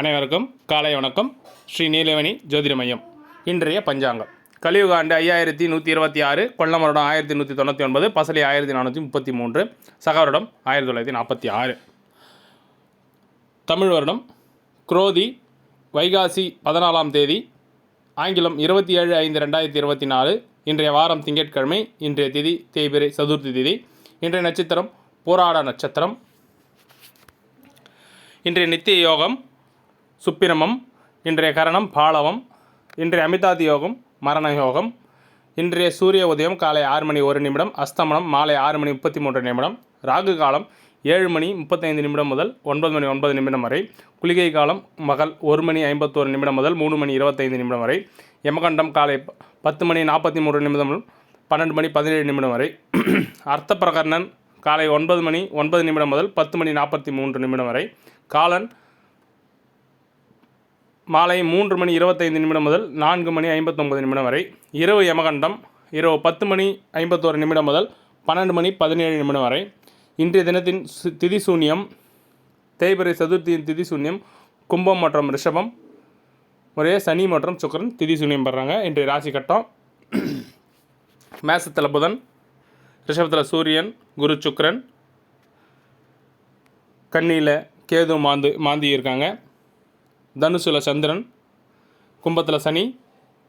அனைவருக்கும் காலை வணக்கம். ஸ்ரீ நீலவேணி ஜோதிட மையம். இன்றைய பஞ்சாங்கம். கலியுக ஆண்டு ஐயாயிரத்தி நூற்றி இருபத்தி ஆறு கொல்லம் வருடம் ஆயிரத்தி நூற்றி தொண்ணூற்றி ஒன்பது பசலி ஆயிரத்தி நானூற்றி முப்பத்தி மூன்று சக வருடம் ஆயிரத்தி தொள்ளாயிரத்தி நாற்பத்தி ஆறு. தமிழ் வருடம் குரோதி வைகாசி பதினாலாம் தேதி ஆங்கிலம் இருபத்தி ஏழு ஐந்து ரெண்டாயிரத்தி இருபத்தி நாலு இன்றைய வாரம் திங்கட்கிழமை இன்றைய திதி தேய்பிரை சதுர்த்தி திதி இன்றைய நட்சத்திரம் போராட நட்சத்திரம். இன்றைய நித்திய யோகம் சுப்பிரமம் இன்றைய கரணம் பாலவம் இன்றைய அமிதாதி யோகம் மரண யோகம் இன்றைய சூரிய உதயம் காலை ஆறு மணி ஒரு நிமிடம் அஸ்தமனம் மாலை ஆறு மணி முப்பத்தி மூன்று நிமிடம் ராகு காலம் ஏழு மணி முப்பத்தைந்து நிமிடம் முதல் ஒன்பது மணி ஒன்பது நிமிடம் வரை குளிகை காலம் மகள் ஒரு மணி ஐம்பத்தோரு நிமிடம் முதல் மூணு மணி இருபத்தைந்து நிமிடம் வரை யமகண்டம் காலை பத்து மணி நாற்பத்தி மூன்று நிமிடம் முதல் பன்னெண்டு மணி பதினேழு நிமிடம் வரை அர்த்த பிரகரணன் காலை ஒன்பது மணி ஒன்பது நிமிடம் முதல் பத்து மணி நாற்பத்தி மூன்று நிமிடம் வரை காலன் மாலை மூன்று மணி இருபத்தைந்து நிமிடம் முதல் நான்கு மணி ஐம்பத்தொம்பது நிமிடம் வரை இரவு யமகண்டம் இரவு பத்து மணி ஐம்பத்தோரு நிமிடம் முதல் பன்னெண்டு மணி பதினேழு நிமிடம் வரை இன்றைய தினத்தின் சு- திதி சூன்யம் தேய்பிரை சதுர்த்தியின் திதி சூன்யம் கும்பம் மற்றும் ரிஷபம் ஒரே சனி மற்றும் சுக்கரன் திதி சூன்யம் பெறாங்க. இன்றைய ராசி கட்டம் மேசத்தில் புதன் ரிஷபத்தில் சூரியன் குரு சுக்கரன் கன்னியில் கேது மாந்து மாந்தி இருக்காங்க தனுசுல சந்திரன் கும்பத்தில் சனி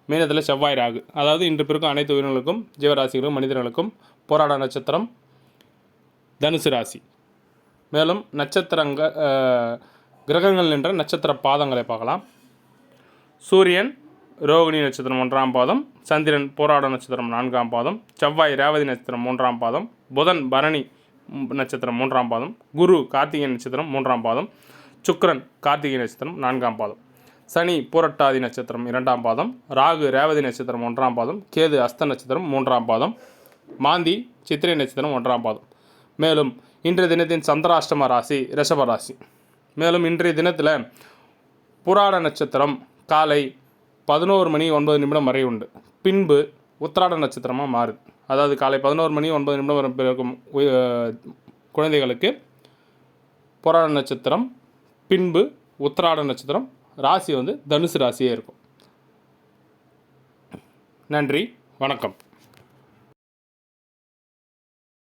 மீனத்தில் செவ்வாய் ராகு. அதாவது இன்று பிறக்கும் அனைத்து உயிரினங்களுக்கும் ஜீவராசிகளுக்கும் மனிதர்களுக்கும் போராட நட்சத்திரம் தனுசு ராசி. மேலும் நட்சத்திரங்க கிரகங்கள் நின்ற நட்சத்திர பாதங்களை பார்க்கலாம். சூரியன் ரோகிணி நட்சத்திரம் ஒன்றாம் பாதம். சந்திரன் போராட நட்சத்திரம் நான்காம் பாதம். செவ்வாய் ரேவதி நட்சத்திரம் மூன்றாம் பாதம். புதன் பரணி நட்சத்திரம் மூன்றாம் பாதம். குரு கார்த்திகை நட்சத்திரம் மூன்றாம் பாதம். சுக்ரன் கார்த்திகை நட்சத்திரம் நான்காம் பாதம். சனி பூரட்டாதி நட்சத்திரம் இரண்டாம் பாதம். ராகு ரேவதி நட்சத்திரம் ஒன்றாம் பாதம். கேது அஸ்த நட்சத்திரம் மூன்றாம் பாதம். மாந்தி சித்திரை நட்சத்திரம் ஒன்றாம் பாதம். மேலும் இன்றைய தினத்தின் சந்திராஷ்டம ராசி ரிஷப ராசி. மேலும் இன்றைய தினத்தில் புராட நட்சத்திரம் காலை பதினோரு மணி ஒன்பது நிமிடம் வரை உண்டு. பின்பு உத்திராட நட்சத்திரமாக மாறுது. அதாவது காலை பதினோரு மணி ஒன்பது நிமிடம் வரை பிறக்கும் குழந்தைகளுக்கு புராட நட்சத்திரம் பின்பு உத்திராட நட்சத்திரம் ராசி வந்து தனுசு ராசியே இருக்கும். நன்றி வணக்கம்.